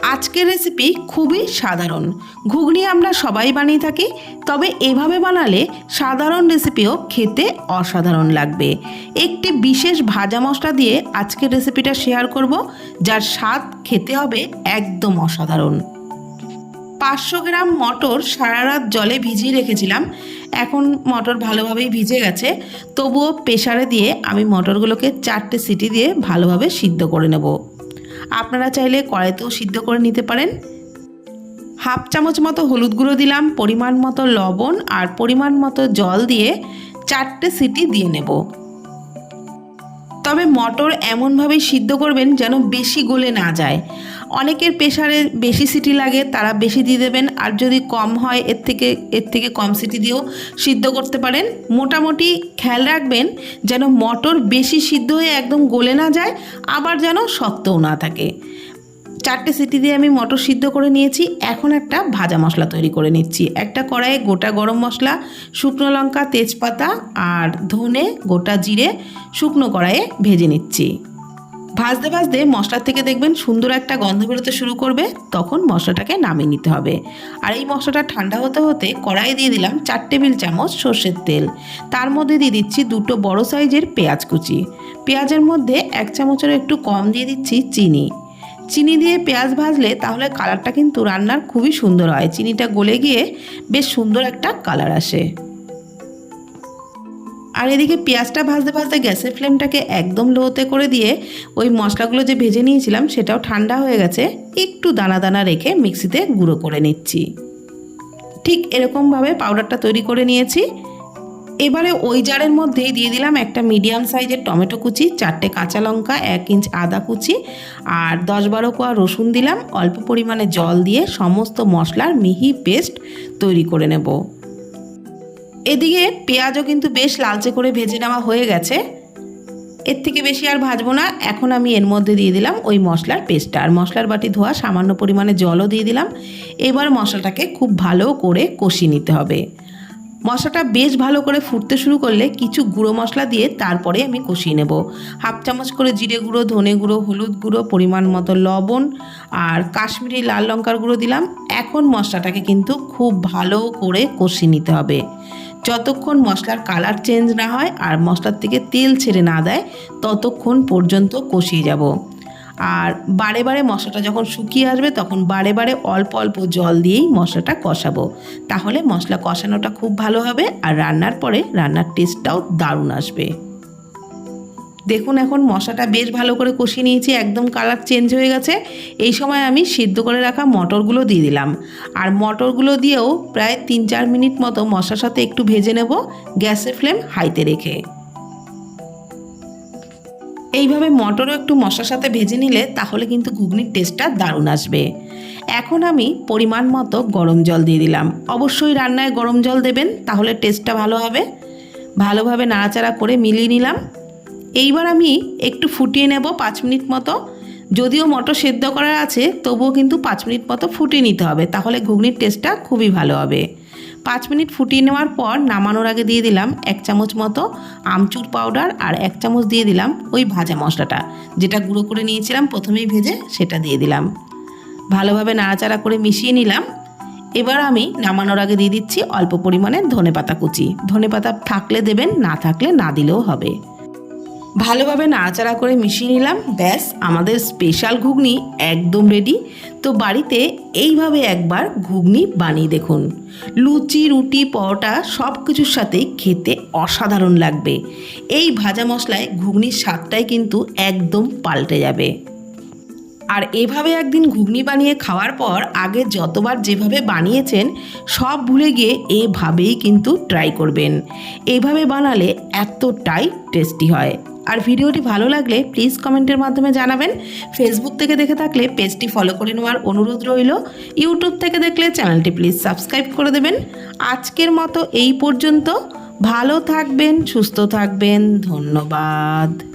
আজকের রেসিপি খুবই সাধারণ। ঘুগনি আমরা সবাই বানিয়ে থাকি, তবে এভাবে বানালে সাধারণ রেসিপিও খেতে অসাধারণ লাগবে। একটি বিশেষ ভাজা মশলা দিয়ে আজকের রেসিপিটা শেয়ার করব, যার স্বাদ খেতে হবে একদম অসাধারণ। পাঁচশো গ্রাম মটর সারা রাত জলে ভিজিয়ে রেখেছিলাম। এখন মটর ভালোভাবেই ভিজে গেছে। তবুও প্রেশারে দিয়ে আমি মটরগুলোকে চারটে সিটি দিয়ে ভালোভাবে সিদ্ধ করে নেব। আপনারা চাইলে কড়াইতেও সিদ্ধ করে নিতে পারেন। হাফ চামচ মতো হলুদ গুঁড়ো দিলাম, পরিমাণ মতো লবণ আর পরিমাণ মতো জল দিয়ে চারটে সিটি দিয়ে নেব। তবে মটর এমনভাবে সিদ্ধ করবেন যেন বেশি গলে না যায়। অনেকের প্রেশারে বেশি সিটি লাগে, তারা বেশি দিয়ে দেবেন। আর যদি কম হয়, এর থেকে এর থেকে কম সিটি দিয়েও সিদ্ধ করতে পারেন। মোটামুটি খেয়াল রাখবেন যেন মটর বেশি সিদ্ধ হয়ে একদম গলে না যায়, আবার যেন শক্তও না থাকে। চারটে সিটি দিয়ে আমি মটর সিদ্ধ করে নিয়েছি। এখন একটা ভাজা মশলা তৈরি করে নিচ্ছি। একটা কড়াইয়ে গোটা গরম মশলা, শুকনো লঙ্কা, তেজপাতা আর ধনে, গোটা জিরে শুকনো কড়াইয়ে ভেজে নিচ্ছি। ভাজতে ভাজতে মশলার থেকে দেখবেন সুন্দর একটা গন্ধ বেরোতে শুরু করবে, তখন মশলাটাকে নামিয়ে নিতে হবে। আর এই মশলাটা ঠান্ডা হতে হতে কড়াইয়ে দিয়ে দিলাম চার টেবিল চামচ সর্ষের তেল। তার মধ্যে দিয়ে দিচ্ছি দুটো বড় সাইজের পেঁয়াজ কুচি। পেঁয়াজের মধ্যে এক চামচের একটু কম দিয়ে দিচ্ছি চিনি। চিনি দিয়ে পেঁয়াজ ভাজলে তাহলে কালারটা কিন্তু রান্নার খুবই সুন্দর হয়। চিনিটা গলে গিয়ে বেশ সুন্দর একটা কালার আসে। আর এদিকে পেঁয়াজটা ভাজতে ভাজতে গ্যাসের ফ্লেমটাকে একদম লোতে করে দিয়ে ওই মশলাগুলো যে ভেজে নিয়েছিলাম সেটাও ঠান্ডা হয়ে গেছে, একটু দানা দানা রেখে মিক্সিতে গুঁড়ো করে নিচ্ছি। ঠিক এরকমভাবে পাউডারটা তৈরি করে নিয়েছি। এবারে ওই জারের মধ্যেই দিয়ে দিলাম একটা মিডিয়াম সাইজের টমেটো কুচি, চারটে কাঁচা লঙ্কা, এক ইঞ্চ আদা কুচি আর দশ বারো কোয়া রসুন দিলাম। অল্প পরিমাণে জল দিয়ে সমস্ত মশলার মিহি পেস্ট তৈরি করে নেব। এদিকে পেঁয়াজও কিন্তু বেশ লালচে করে ভেজে নেওয়া হয়ে গেছে। এর থেকে বেশি আর ভাজবো না। এখন আমি এর মধ্যে দিয়ে দিলাম ওই মশলার পেস্টটা। আর মশলার বাটি ধোয়া, সামান্য পরিমাণে জলও দিয়ে দিলাম। এবার মশলাটাকে খুব ভালো করে কষিয়ে নিতে হবে। মশলাটা বেশ ভালো করে ফুটতে শুরু করলে কিছু গুঁড়ো মশলা দিয়ে তারপরে আমি কষিয়ে নেব। হাফ চামচ করে জিরে গুঁড়ো, ধনে গুঁড়ো, হলুদ গুঁড়ো, পরিমাণ মতো লবণ আর কাশ্মীরি লাল লঙ্কার গুঁড়ো দিলাম। এখন মশলাটাকে কিন্তু খুব ভালো করে কষিয়ে নিতে হবে। যতক্ষণ মশলার কালার চেঞ্জ না হয় আর মশলার থেকে তেল ছেড়ে না দেয়, ততক্ষণ পর্যন্ত কষিয়ে যাব। আর বারে বারে মশলাটা যখন শুকিয়ে আসবে, তখন বারে বারে অল্প অল্প জল দিয়েই মশলাটা কষাবো। তাহলে মশলা কষানোটা খুব ভালো হবে আর রান্নার পরে রান্নার টেস্টটাও দারুণ আসবে। দেখুন এখন মশলাটা বেশ ভালো করে কষিয়ে নিয়েছি, একদম কালার চেঞ্জ হয়ে গেছে। এই সময় আমি সিদ্ধ করে রাখা মটরগুলো দিয়ে দিলাম। আর মটরগুলো দিয়েও প্রায় তিন চার মিনিট মতো মশলার সাথে একটু ভেজে নেব, গ্যাসের ফ্লেম হাইতে রেখে। এইভাবে মটরও একটু মশলার সাথে ভেজে নিলে তাহলে কিন্তু ঘুগনির টেস্টটা দারুণ আসবে। এখন আমি পরিমাণ মতো গরম জল দিয়ে দিলাম। অবশ্যই রান্নায় গরম জল দেবেন, তাহলে টেস্টটা ভালো হবে। ভালোভাবে নাড়াচাড়া করে মিলিয়ে নিলাম। এইবার আমি একটু ফুটিয়ে নেব পাঁচ মিনিট মতো। যদিও মটর সেদ্ধ করা আছে, তবুও কিন্তু পাঁচ মিনিট মতো ফুটিয়ে নিতে হবে, তাহলে ঘুগনির টেস্টটা খুবই ভালো হবে। পাঁচ মিনিট ফুটিয়ে নেওয়ার পর নামানোর আগে দিয়ে দিলাম এক চামচ মতো আমচুর পাউডার আর এক চামচ দিয়ে দিলাম ওই ভাজা মশলাটা। যেটা গুঁড়ো করে নিয়েছিলাম, প্রথমেই ভেজে সেটা দিয়ে দিলাম। ভালোভাবে নাড়াচাড়া করে মিশিয়ে নিলাম। এবার আমি নামানোর আগে দিয়ে দিচ্ছি অল্প পরিমাণে ধনে পাতা কুচি। ধনে পাতা থাকলে দেবেন, না থাকলে না দিলেও হবে। ভালোভাবে নাড়াচাড়া করে মিশিয়ে নিলাম। ব্যাস, আমাদের স্পেশাল ঘুগনি একদম রেডি তো বাড়িতে এইভাবে একবার ঘুগনি বানিয়ে দেখুন। লুচি, রুটি, পরোটা সব কিছুর সাথেই খেতে অসাধারণ লাগবে। এই ভাজা মশলায় ঘুগনির স্বাদটাই কিন্তু একদম পাল্টে যাবে। আর এভাবে একদিন ঘুগনি বানিয়ে খাওয়ার পর আগে যতবার যেভাবে বানিয়েছেন, সব ভুলে গিয়ে এভাবেই কিন্তু ট্রাই করবেন। এইভাবে বানালে এতটাই টেস্টি হয়। আর ভিডিওটি ভালো লাগলে প্লিজ কমেন্টের মাধ্যমে জানাবেন। ফেসবুক থেকে দেখে থাকলে পেজটি ফলো করে নেওয়ার অনুরোধ রইল। ইউটিউব থেকে দেখলে চ্যানেলটি প্লিজ সাবস্ক্রাইব করে দেবেন। আজকের মতো এই পর্যন্ত। ভালো থাকবেন, সুস্থ থাকবেন। ধন্যবাদ।